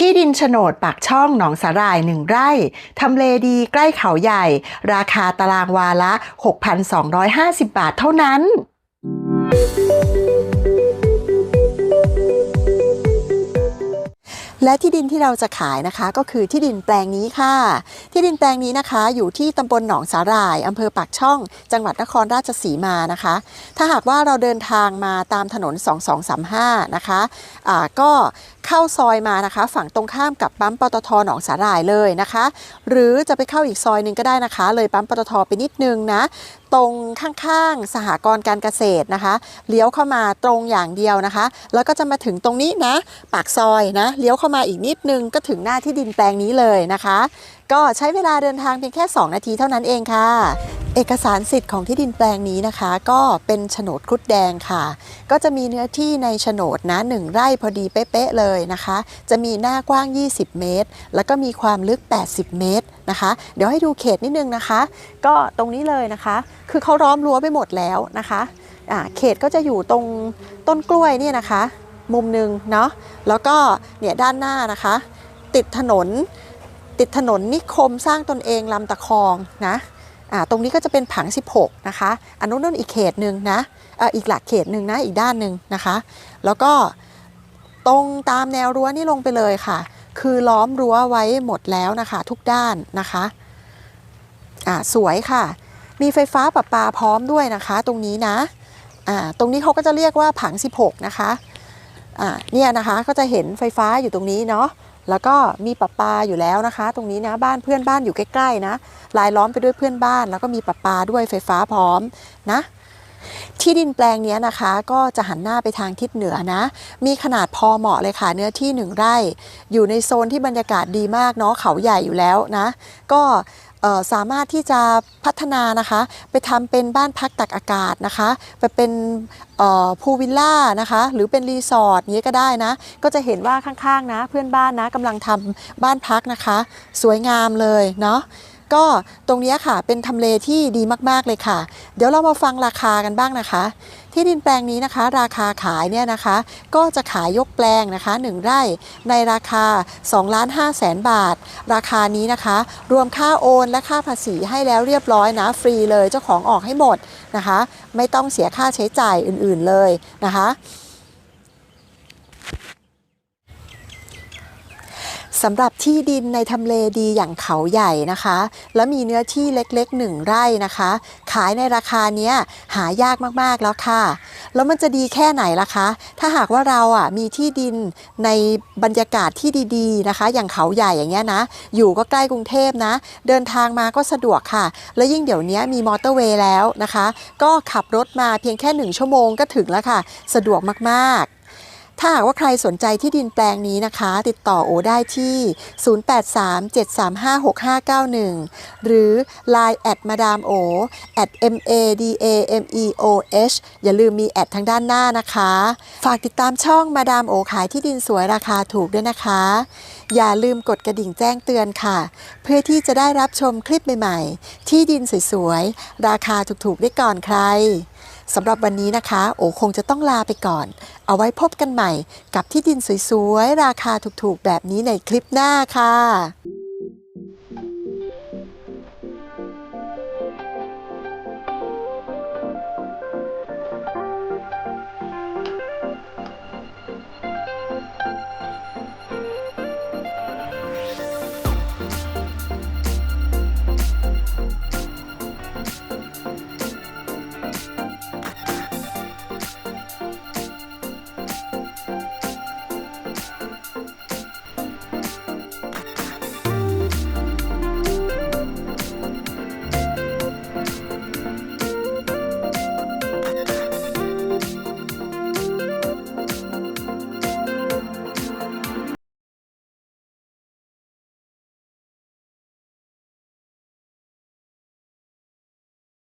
ที่ดินโฉนดปากช่องหนองสาหร่ายหนึ่งไร่ ทำเลดีใกล้เขาใหญ่ ราคาตารางวาละ 6,250 บาทเท่านั้น และที่ดินที่เราจะขายนะคะ ก็คือที่ดินแปลงนี้ค่ะ ที่ดินแปลงนี้นะคะ อยู่ที่ตำบลหนองสาหร่ายอำเภอปากช่อง จังหวัดนครราชสีมานะคะ ถ้าหากว่าเราเดินทางมาตามถนน 2235 นะคะอ่าก็เข้าซอยมานะคะ ฝั่งตรงข้ามกับปั๊มปตทหนองสาหร่ายเลยนะคะ หรือจะไปเข้าอีกซอยหนึ่งก็ได้นะคะ เลยปั๊มปตทไปนิดนึงนะตรงข้างๆ สหกรณ์การเกษตรนะคะ เลี้ยวเข้ามาตรงอย่างเดียวนะคะ แล้วก็จะมาถึงตรงนี้นะ ปากซอยนะ เลี้ยวเข้ามาอีกนิดนึงก็ถึงหน้าที่ดินแปลงนี้เลยนะคะ ก็ใช้เวลาเดินทางเพียงแค่ 2 นาทีเท่านั้นเองค่ะ เอกสารสิทธิ์ของที่ดินแปลงนี้นะคะ ก็เป็นโฉนดครุฑแดงค่ะ ก็จะมีเนื้อที่ในโฉนดนะหนึ่งไร่พอดีเป๊ะๆเลยนะคะ จะมีหน้ากว้าง 20 เมตร แล้วก็มีความลึก 80 เมตรนะคะ เดี๋ยวให้ดูเขตนิดนึงนะคะ ก็ตรงนี้เลยนะคะ คือเขาล้อมรั้วไปหมดแล้วนะคะเขตก็จะอยู่ตรงต้นกล้วยเนี่ยนะคะ มุมหนึ่งเนาะแล้วก็เนี่ยด้านหน้านะคะ ติดถนน ติดถนนนิคมสร้างตนเองลำตะคองนะอ่าตรงนี้ก็จะเป็นผัง 16 นะคะอันนู้นนอีกเขตหนึ่งนะอ่ออีกหลักเขตหนึ่งนะอีกด้านหนึ่งนะคะ แล้วก็ตรงตามแนวรั้วนี่ลงไปเลยค่ะ คือล้อมรั้วไว้หมดแล้วนะคะ ทุกด้านนะคะอ่าสวยค่ะ มีไฟฟ้าประปาพร้อมด้วยนะคะ ตรงนี้นะอ่าตรงนี้เขาก็จะเรียกว่าผัง 16 นะคะ อ่าเนี่ยนะคะก็จะเห็นไฟฟ้าอยู่ตรงนี้เนาะแล้วก็มีประปาอยู่แล้วนะคะ ตรงนี้นะบ้านเพื่อนบ้านอยู่ใกล้ๆนะลายล้อมไปด้วยเพื่อนบ้าน แล้วก็มีประปาด้วยไฟฟ้าพร้อมนะที่ดินแปลงเนี้ยนะคะ ก็จะหันหน้าไปทางทิศเหนือนะ มีขนาดพอเหมาะเลยค่ะ เนื้อที่หนึ่งไร่ อยู่ในโซนที่บรรยากาศดีมากเนาะเขาใหญ่อยู่แล้วนะ ก็ สามารถที่จะพัฒนานะคะ ไปทำเป็นบ้านพักตักอากาศนะคะ ไปเป็นพูวิลล่านะคะ หรือเป็นรีสอร์ทนี้ก็ได้นะ ก็จะเห็นว่าข้างๆนะ เพื่อนบ้านนะกำลังทำบ้านพักนะคะ สวยงามเลยเนาะ ก็ตรงนี้ค่ะเป็นทำเลที่ดีมากๆเลยค่ะ เดี๋ยวเรามาฟังราคากันบ้างนะคะ ที่ดินแปลงนี้นะคะ ราคาขายเนี่ยนะคะ ก็จะขายยกแปลงนะคะ 1 ไร่ในราคา2ล้าน5แสนบาท ราคานี้นะคะ รวมค่าโอนและค่าภาษีให้แล้วเรียบร้อยนะฟรีเลยเจ้าของออกให้หมดนะคะ ไม่ต้องเสียค่าใช้จ่ายอื่นๆเลยนะคะ สำหรับที่ดินในทำเลดีอย่างเขาใหญ่นะคะ แล้วมีเนื้อที่เล็กๆหนึ่งไร่นะคะ ขายในราคาเนี้ยหายากมากๆแล้วค่ะ แล้วมันจะดีแค่ไหนล่ะคะ ถ้าหากว่าเราอะมีที่ดินในบรรยากาศที่ดีๆนะคะ อย่างเขาใหญ่อย่างเงี้ยนะ อยู่ก็ใกล้กรุงเทพนะ เดินทางมาก็สะดวกค่ะ และยิ่งเดี๋ยวนี้มีมอเตอร์เวย์แล้วนะคะ ก็ขับรถมาเพียงแค่หนึ่งชั่วโมงก็ถึงแล้วค่ะ สะดวกมากๆ ถ้าหากว่าใครสนใจที่ดินแปลงนี้นะคะ ติดต่อโอได้ที่ 0837356591 หรือ Line แอดมาดามโอ at m a d a m e o h อย่าลืมมีแอดทางด้านหน้านะคะ ฝากติดตามช่องมาดามโอขายที่ดินสวยราคาถูกด้วยนะคะ อย่าลืมกดกระดิ่งแจ้งเตือนค่ะ เพื่อที่จะได้รับชมคลิปใหม่ๆ ที่ดินสวยๆ ราคาถูกๆ ได้ก่อนใคร สำหรับวันนี้นะคะ โอคงจะต้องลาไปก่อน เอาไว้พบกันใหม่กับที่ดินสวยๆ ราคาถูกๆ แบบนี้ในคลิปหน้าค่ะ